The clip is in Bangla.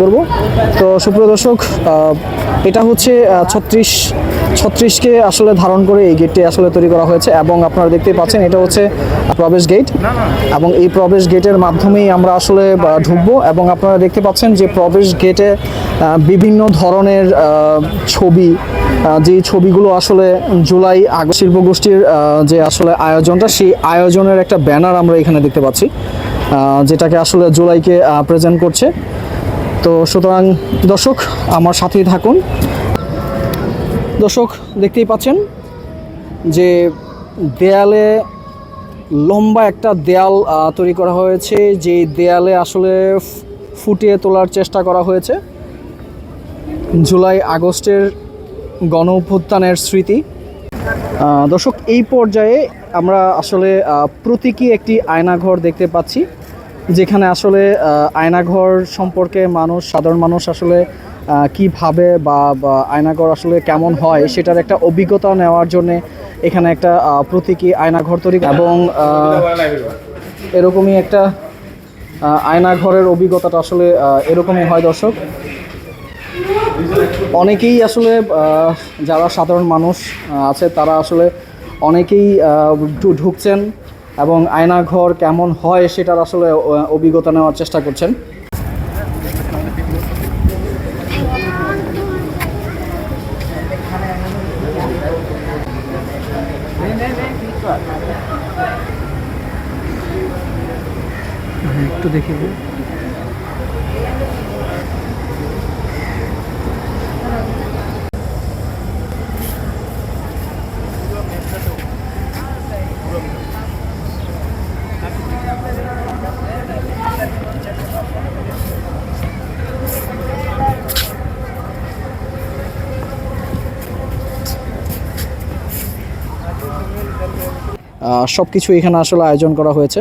করব। তো সুপ্রিয় দর্শক এটা হচ্ছে ছত্রিশ, ছত্রিশকে আসলে ধারণ করে এই গেটটি আসলে তৈরি করা হয়েছে এবং আপনারা দেখতেই পাচ্ছেন এটা হচ্ছে প্রবেশ গেট এবং এই প্রবেশ গেটের মাধ্যমেই আমরা আসলে ঢুকবো এবং আপনারা দেখতে পাচ্ছেন যে প্রবেশ গেটে বিভিন্ন ধরনের ছবি যে ছবিগুলো আসলে জুলাই আগস্ট শিল্পগোষ্ঠীর যে আসলে আয়োজনটা, সেই আয়োজনের একটা ব্যানার আমরা এখানে দেখতে পাচ্ছি যেটাকে আসলে জুলাইকে প্রেজেন্ট করছে। তো সুতরাং দর্শক, আমার সাথেই থাকুন। দর্শক, দেখতেই পাচ্ছেন যে দেয়ালে লম্বা একটা দেয়াল তৈরি করা হয়েছে। যে দেয়ালে আসলে ফুটিয়ে তোলার চেষ্টা করা হয়েছে। জুলাই আগস্টের গণ অভ্যুত্থানের স্মৃতি। দর্শক, এই পর্যায়ে আমরা আসলে প্রতীকী একটি আয়নাঘর দেখতে পাচ্ছি। যেখানে আসলে আয়নাঘর সম্পর্কে মানুষ সাধারণ মানুষ আসলে আহ, কি ভাবে বা বা আয়নাঘর আসলে কেমন হয় সেটার একটা অভিজ্ঞতা নেওয়ার জন্য এখানে একটা প্রতীকী আয়নাঘর তৈরি এবং এরকমই একটা আয়নাঘরের অভিজ্ঞতাটা আসলে এরকমই হয় দর্শক। অনেকেই আসলে যারা সাধারণ মানুষ আছে তারা আসলে অনেকেই ঢুকছেন। এবং আয়নাঘর কেমন হয় সেটার আসলে অভিজ্ঞতা নেওয়ার চেষ্টা করছেন। একটু দেখে। সব কিছু এখানে আসলে আয়োজন করা হয়েছে।